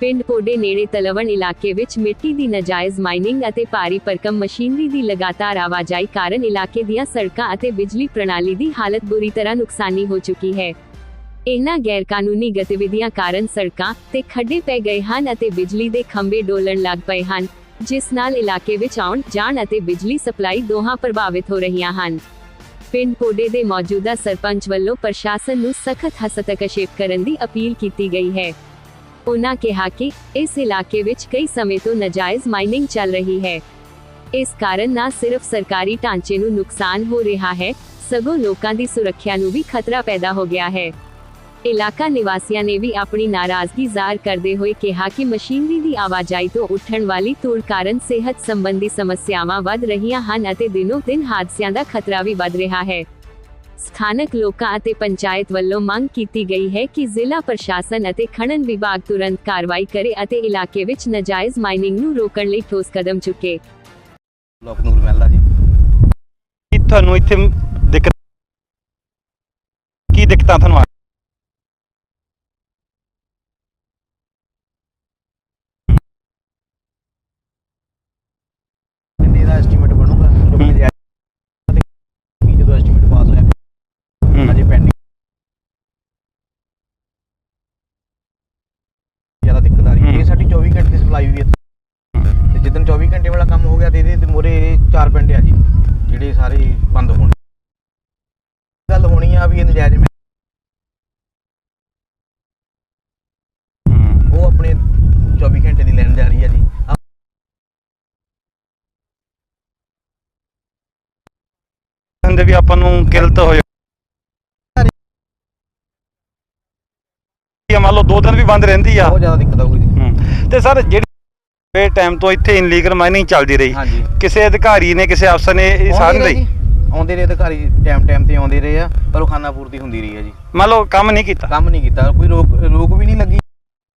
ਪਿੰਡ ਕੋਡੇ ਨੇੜੇ ਤਲਵਣ ਇਲਾਕੇ ਵਿੱਚ ਮਿੱਟੀ ਦੀ ਨਾਜਾਇਜ਼ ਮਾਈਨਿੰਗ ਅਤੇ ਭਾਰੀ ਭਰਕਮ ਮਸ਼ੀਨਰੀ ਦੀ ਲਗਾਤਾਰ ਆਵਾਜਾਈ ਕਾਰਨ ਇਲਾਕੇ ਦੀਆਂ ਸੜਕਾਂ ਅਤੇ ਬਿਜਲੀ ਪ੍ਰਣਾਲੀ ਦੀ ਹਾਲਤ ਬੁਰੀ ਤਰ੍ਹਾਂ ਨੁਕਸਾਨੀ ਹੋ ਚੁੱਕੀ ਹੈ। ਇਹਨਾਂ ਗੈਰਕਾਨੂੰਨੀ ਗਤੀਵਿਧੀਆਂ ਕਾਰਨ ਸੜਕਾਂ ਤੇ ਖੱਡੇ ਪੈ ਗਏ ਹਨ ਅਤੇ ਬਿਜਲੀ ਦੇ ਖੰਭੇ ਡੋਲਣ ਲੱਗ ਪਏ ਹਨ, ਜਿਸ ਨਾਲ ਇਲਾਕੇ ਵਿੱਚ ਆਉਣ, ਜਾਣ ਅਤੇ ਬਿਜਲੀ ਸਪਲਾਈ ਦੋਹਾਂ ਪ੍ਰਭਾਵਿਤ ਹੋ ਰਹੀਆਂ ਹਨ। ਪਿੰਡ ਕੋਡੇ ਦੇ ਮੌਜੂਦਾ ਸਰਪੰਚ ਵੱਲੋਂ ਪ੍ਰਸ਼ਾਸਨ ਨੂੰ ਸਖਤ ਹਸਤਕਸ਼ੇਪ ਕਰਨ ਦੀ ਅਪੀਲ ਕੀਤੀ ਗਈ ਹੈ। ਉਨ੍ਹਾਂ ਕਿਹਾ ਕਿ ਇਸ ਇਲਾਕੇ ਵਿੱਚ ਕਈ ਸਮੇਂ ਤੋਂ ਨਾਜਾਇਜ਼ ਮਾਈਨਿੰਗ ਚੱਲ ਰਹੀ ਹੈ। ਇਸ ਕਾਰਨ ਨਾ ਸਿਰਫ ਸਰਕਾਰੀ ਢਾਂਚੇ ਨੂੰ ਨੁਕਸਾਨ ਹੋ ਰਿਹਾ ਹੈ, ਸਗੋਂ ਲੋਕਾਂ ਦੀ ਸੁਰੱਖਿਆ ਨੂੰ ਵੀ ਖਤਰਾ ਪੈਦਾ ਹੋ ਗਿਆ ਹੈ। ਇਲਾਕਾ ਨਿਵਾਸੀਆਂ ਨੇ ਵੀ ਆਪਣੀ ਨਾਰਾਜ਼ਗੀ ਜ਼ਾਹਰ ਕਰਦੇ ਹੋਏ ਕਿਹਾ ਕਿ ਮਸ਼ੀਨਰੀ ਦੀ ਆਵਾਜਾਈ ਤੋਂ ਉੱਠਣ ਵਾਲੀ ਧੂੜ ਕਾਰਨ ਸਿਹਤ ਸੰਬੰਧੀ ਸਮੱਸਿਆਵਾਂ ਵੱਧ ਰਹੀਆਂ ਹਨ ਅਤੇ ਦਿਨੋ ਦਿਨ ਹਾਦਸਿਆਂ ਦਾ ਖਤਰਾ ਵੀ ਵੱਧ ਰਿਹਾ ਹੈ। ਸਥਾਨਕ ਲੋਕਾਂ ਅਤੇ ਪੰਚਾਇਤ ਵੱਲੋਂ ਮੰਗ ਕੀਤੀ ਗਈ ਹੈ ਕਿ ਜ਼ਿਲ੍ਹਾ ਪ੍ਰਸ਼ਾਸਨ ਅਤੇ ਖਣਨ ਵਿਭਾਗ ਤੁਰੰਤ ਕਾਰਵਾਈ ਕਰੇ ਅਤੇ ਇਲਾਕੇ ਵਿੱਚ ਨਾਜਾਇਜ਼ ਮਾਈਨਿੰਗ ਨੂੰ ਰੋਕਣ ਲਈ ਠੋਸ ਕਦਮ ਚੁੱਕੇ। ਲੋਕ ਨੂਰ ਮਹਿਲਾ ਜੀ। ਕੀ ਤੁਹਾਨੂੰ ਇੱਥੇ ਦਿੱਕਤ ਕੀ ਦਿੱਕਤਾਂ ਤੁਹਾਨੂੰ ਆ ਕਿੰਨੇ ਦਾ ਐਸਟੀਮੇਟ ਬਣੂਗਾ ਕਿਉਂਕਿ ਜੇ ਕੀ ਜਦੋਂ ਐਸਟੀਮੇਟ ਪਾਸ ਹੋਇਆ ਹੂੰ। ਅਜੇ ਪੈਂਡਿੰਗ ਜ਼ਿਆਦਾ ਦਿੱਕਤ ਆ ਰਹੀ ਹੈ ਹੂੰ। ਇਹ ਸਾਡੀ 24 ਘੰਟੇ ਦੀ ਸਪਲਾਈ ਵੀ ਹੈ ਤੇ ਜਿੱਦਣ 24 ਘੰਟੇ ਵਾਲਾ ਕੰਮ ਹੋ ਗਿਆ ਤੇ ਇਹਦੇ ਮੋਰੇ ਚਾਰ ਪਿੰਡ ਆ ਜੀ ਜਿਹੜੇ ਸਾਰੇ ਬੰਦ ਹੋਣੇ। ਗੱਲ ਹੋਣੀ ਆ ਵੀ ਇਹ ਨਜਾਇਜ਼। ਉਹ ਆਪਣੇ 24 ਘੰਟੇ ਦੀ ਲੈਣ ਜਾ ਰਹੀ ਆ ਜੀ। ਹੁੰਦੇ ਵੀ ਆਪਾਂ ਨੂੰ ਕਿਰਤ ਹੋ ਮੰਨ ਲਓ ਦੋ ਦਿਨ ਵੀ ਬੰਦ ਰਹਿੰਦੀ ਆ। ਬਹੁਤ ਜ਼ਿਆਦਾ ਦਿੱਕਤ ਆਊਗੀ। ਤੇ ਸਰ ਜਿਹੜੀ ਟਾਈਮ ਤੋਂ ਇੱਥੇ ਇਨਲੀਗਲ ਮਾਈਨਿੰਗ ਚੱਲਦੀ ਰਹੀ ਹਾਂਜੀ। ਕਿਸੇ ਅਧਿਕਾਰੀ ਨੇ ਕਿਸੇ ਅਫਸਰ ਨੇ ਇਹ ਸਾਰਨ ਆਉਂਦੇ ਰਹੇ ਲਈ? ਜੀ, ਆਉਂਦੇ ਰਹੇ ਅਧਿਕਾਰੀ ਟਾਈਮ ਟਾਈਮ ਤੇ ਆਉਂਦੇ ਰਹੇ ਆ ਪਰ ਉਹ ਖਾਨਾ ਪੂਰਤੀ ਹੁੰਦੀ ਰਹੀ ਹੈ ਜੀ। ਮੰਨ ਲਓ ਕੰਮ ਨਹੀਂ ਕੀਤਾ? ਕੰਮ ਨਹੀਂ ਕੀਤਾ ਕੋਈ ਰੋਕ ਰੋਕ ਵੀ ਨਹੀਂ ਲੱਗੀ।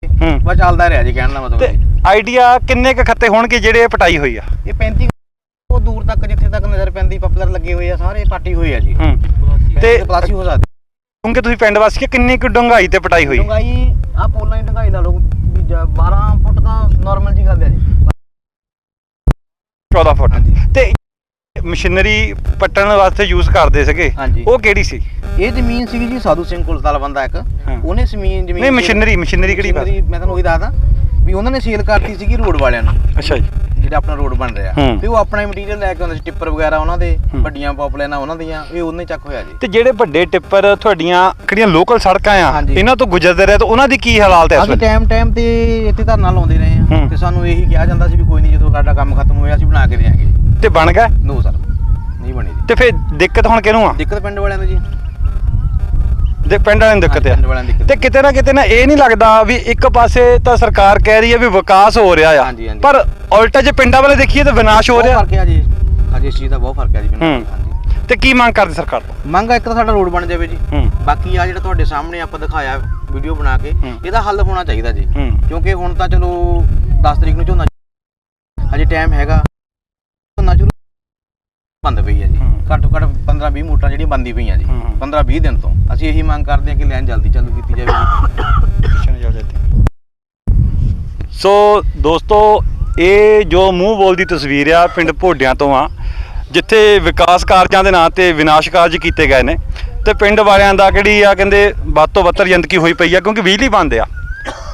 ਹੂੰ। ਬਸ ਚੱਲਦਾ ਰਿਹਾ ਜੀ ਕਹਿਣ ਦਾ ਮਤਲਬ ਤੇ ਜੀ ਆਈਡੀਆ ਕਿੰਨੇ ਕ ਖੱਤੇ ਹੋਣਗੇ ਜਿਹੜੇ ਇਹ ਪਟਾਈ ਹੋਈ ਆ? ਇਹ 35 ਉਹ ਦੂਰ ਤੱਕ ਜਿੱਥੇ ਤੱਕ ਨਜ਼ਰ ਪੈਂਦੀ ਪਪਲਰ ਲੱਗੇ ਹੋਏ ਆ ਸਾਰੇ ਪਾਟੀ ਹੋਏ ਆ ਜੀ। ਹੂੰ। ਤੇ ਤੇ ਪਲਾਸੀ ਹੋ ਸਕਦੀ। ਕਿਉਂਕਿ ਤੁਸੀਂ ਪਿੰਡ ਵਾਸੀ ਕਿੰਨੀ ਕੁ ਡੂੰਘਾਈ ਤੇ ਪਟਾਈ ਹੋਈ? ਡੰਗਾਈ ਆ ਪੋਲਾਂ ਦੀ ਡੰਗਾਈ ਲਾ ਲਓ ਵੀ ਜ- 12 ਫੁੱਟ ਤਾਂ ਨਾਰਮਲ ਜੀ ਗੱਲ ਹੈ ਜੀ। 14 ਫੁੱਟ। ਹਾਂਜੀ। ਤੇ ਮਸ਼ੀਨਰੀ ਪੱਟਣ ਵਾਸਤੇ ਯੂਜ਼ ਕਰਦੇ ਸੀਗੇ। ਹਾਂਜੀ। ਉਹ ਕਿਹੜੀ ਸੀ? ਇਹ ਜ਼ਮੀਨ ਸੀਗੀ ਜੀ ਸਾਧੂ ਸਿੰਘ ਕੁਲਤਾਲ ਬੰਦਾ ਇੱਕ। ਉਹਨੇ ਜ਼ਮੀਨ ਜ਼ਮੀਨ ਨਹੀਂ ਮਸ਼ੀਨਰੀ ਮਸ਼ੀਨਰੀ ਕਿਹੜੀ ਮਸ਼ੀਨਰੀ ਮੈਂ ਤੁਹਾਨੂੰ ਉਹੀ ਦੱਸਦਾ। ਵੀ ਉਹਨਾਂ ਨੇ ਸੇਲ ਕਰਤੀ ਸੀਗੀ ਰੋਡ ਵਾਲਿਆਂ ਨੂੰ। ਅੱਛਾ ਜੀ। ਜਿਹੜਾ ਆਪਣਾ ਰੋਡ ਬਣ ਰਿਹਾ। ਹੂੰ। ਤੇ ਉਹ ਆਪਣਾ ਮਟੀਰੀਅਲ ਲੈ ਕੇ ਆਉਂਦੇ ਸੀ ਟਿੱਪਰ ਵਗੈਰਾ ਉਹਨਾਂ ਦੇ ਹੂੰ। ਵੱਡੀਆਂ ਪੌਪਲੇਨਾਂ ਉਹਨਾਂ ਦੀਆਂ ਇਹ ਉਹਨੇ ਚੱਕ ਹੋਇਆ ਜੀ। ਤੇ ਜਿਹੜੇ ਵੱਡੇ ਟਿੱਪਰ ਤੁਹਾਡੀਆਂ ਕਿਹੜੀਆਂ ਲੋਕਲ ਸੜਕਾਂ ਆ ਹਾਂਜੀ। ਇਹਨਾਂ ਤੋਂ ਗੁਜ਼ਰਦੇ ਰਹੇ ਤਾਂ ਉਹਨਾਂ ਦੀ ਕੀ ਹਾਲਾਤ ਹੈ ਇਸ ਅਸੀਂ ਵੇਲੇ? ਟਾਈਮ ਟਾਈਮ ਤੇ ਇੱਥੇ ਧਰਨਾ ਲਾਉਂਦੇ ਰਹੇ ਹੂੰ। ਆ ਤੇ ਸਾਨੂੰ ਇਹੀ ਕਿਹਾ ਜਾਂਦਾ ਸੀ ਵੀ ਕੋਈ ਨਹੀਂ ਜਦੋਂ ਸਾਡਾ ਕੰਮ ਖਤਮ ਹੋਇਆ ਅਸੀਂ ਬਣਾ ਕੇ ਦੇਾਂਗੇ ਤੇ ਬਣ ਗਿਆ? ਨੋ ਸਰ ਨਹੀਂ ਬਣੀ ਜੀ। ਤੇ ਫਿਰ ਦਿੱਕਤ ਹੁਣ ਕਿਹਨੂੰ ਆ? ਦਿੱਕਤ ਪਿੰਡ ਵਾਲਿਆਂ ਨੂੰ ਜੀ। ਦੇ ਪਿੰਡ ਵਾਲਿਆਂ ਨੂੰ ਦਿੱਕਤ ਆ। ਪਿੰਡ ਵਾਲਿਆਂ ਦੀ ਦਿੱਕਤ ਤੇ ਕਿਤੇ ਨਾ ਕਿਤੇ ਨਾ ਇਹ ਨਹੀਂ ਲੱਗਦਾ ਵੀ ਇੱਕ ਪਾਸੇ ਤਾਂ ਸਰਕਾਰ ਕਹਿ ਰਹੀ ਹੈ ਵੀ ਵਿਕਾਸ ਹੋ ਰਿਹਾ ਆ। ਹਾਂਜੀ, ਹਾਂਜੀ। ਪਰ ਉਲਟਾ ਜੇ ਪਿੰਡਾਂ ਵਾਲੇ ਦੇਖੀਏ ਤਾਂ ਵਿਨਾਸ਼ ਹੋ ਬਹੁਤ ਰਿਹਾ। ਫ਼ਰਕ ਹੈ ਜੀ। ਹਾਂਜੀ ਇਸ ਚੀਜ਼ ਦਾ ਬਹੁਤ ਫ਼ਰਕ ਹੈ ਜੀ ਪਿੰਡ ਹੂੰ। ਵਾਲਿਆਂ ਨਾਲ, ਹਾਂਜੀ। ਤੇ ਕੀ ਮੰਗ ਕਰਦੇ ਸਰਕਾਰ ਤੋਂ? ਮੰਗ ਆ ਇੱਕ ਤਾਂ ਸਾਡਾ ਰੋਡ ਬਣ ਜਾਵੇ ਜੀ। ਹੂੰ। ਬਾਕੀ ਆ ਜਿਹੜਾ ਤੁਹਾਡੇ ਸਾਹਮਣੇ ਆਪਾਂ ਦਿਖਾਇਆ ਵੀਡੀਓ ਬਣਾ ਕੇ ਹੂੰ। ਇਹਦਾ ਹੱਲ ਹੋਣਾ ਚਾਹੀਦਾ ਜੀ। ਹੂੰ। ਕਿਉਂਕਿ ਹੁਣ ਤਾਂ ਚਲੋ 10 ਤਰੀਕ ਨੂੰ ਝੋਨਾ ਹਜੇ ਟਾਈਮ ਹੈਗਾ। ਬੰਦ ਪਈ ਹੈ ਜੀ। ਘੱਟੋ ਘੱਟ 15 20 ਮੋਟਰਾਂ ਜਿਹੜੀਆਂ ਬੰਦੀ ਪਈਆਂ ਜੀ। ਹੂੰ। 15 20 ਦਿਨ ਤੋਂ। ਅਸੀਂ ਇਹੀ ਮੰਗ ਕਰਦੇ ਹਾਂ ਕਿ ਲਾਈਨ ਜਲਦੀ ਚਾਲੂ ਕੀਤੀ ਜਾਵੇ ਸੋ ਦੋਸਤੋ ਇਹ ਜੋ ਮੂੰਹ ਬੋਲਦੀ ਤਸਵੀਰ ਆ ਪਿੰਡ ਭੋਡਿਆਂ ਤੋਂ ਆ ਜਿੱਥੇ ਵਿਕਾਸ ਕਾਰਜਾਂ ਦੇ ਨਾਂ ਤੇ ਵਿਨਾਸ਼ ਕਾਰਜ ਕੀਤੇ ਗਏ ਨੇ। ਤੇ ਪਿੰਡ ਵਾਲਿਆਂ ਦਾ ਕਿਹੜੀ ਆ ਕਹਿੰਦੇ ਵੱਧ ਤੋਂ ਬੱਤਰ ਜ਼ਿੰਦਗੀ ਹੋਈ ਪਈ ਆ ਕਿਉਂਕਿ ਬਿਜਲੀ ਬੰਦ ਆ।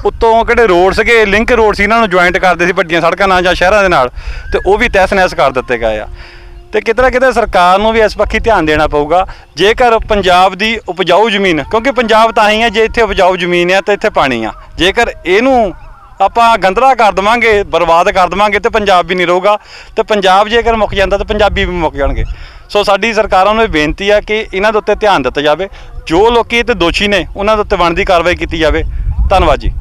ਉੱਤੋਂ ਕਿਹੜੇ ਰੋਡ ਸੀਗੇ ਲਿੰਕ ਰੋਡ ਸੀ ਇਹਨਾਂ ਨੂੰ ਜੁਆਇੰਟ ਕਰਦੇ ਸੀ ਵੱਡੀਆਂ ਸੜਕਾਂ ਨਾਲ ਜਾਂ ਸ਼ਹਿਰਾਂ ਦੇ ਨਾਲ ਤੇ ਉਹ ਵੀ ਤਹਿਸ ਨਹਿਸ ਕਰ ਦਿੱਤੇ ਗਏ ਆ। ਤੇ ਕਿਤੇ ਨਾ ਕਿਤੇ ਸਰਕਾਰ ਨੂੰ ਵੀ ਇਸ ਪੱਖੀ ਧਿਆਨ ਦੇਣਾ ਪਊਗਾ। ਜੇਕਰ ਪੰਜਾਬ ਦੀ ਉਪਜਾਊ ਜ਼ਮੀਨ, ਕਿਉਂਕਿ ਪੰਜਾਬ ਤਾਂ ਹੀ ਹੈ, ਜੇ ਇੱਥੇ ਉਪਜਾਊ ਜ਼ਮੀਨ ਹੈ, ਤਾਂ ਇੱਥੇ ਪਾਣੀ ਆ। ਜੇਕਰ ਇਹਨੂੰ ਆਪਾਂ ਗੰਦਲਾ ਕਰ ਦਵਾਂਗੇ, ਬਰਬਾਦ ਕਰ ਦਵਾਂਗੇ, ਤੇ ਪੰਜਾਬ ਵੀ ਨਹੀਂ ਰਹੂਗਾ। ਤੇ ਪੰਜਾਬ ਜੇਕਰ ਮੁੱਕ ਜਾਂਦਾ, ਤਾਂ ਪੰਜਾਬੀ ਵੀ ਮੁੱਕ ਜਾਣਗੇ। ਸੋ ਸਾਡੀ ਸਰਕਾਰਾਂ ਨੂੰ ਇਹ ਬੇਨਤੀ ਆ ਕਿ ਇਹਨਾਂ ਦੇ ਉੱਤੇ ਧਿਆਨ ਦਿੱਤਾ ਜਾਵੇ। ਜੋ ਲੋਕੀ ਇਹ ਤੇ ਦੋਸ਼ੀ ਨੇ, ਉਹਨਾਂ ਦੇ ਉੱਤੇ ਬਣਦੀ ਕਾਰਵਾਈ ਕੀਤੀ ਜਾਵੇ। ਧੰਨਵਾਦ ਜੀ।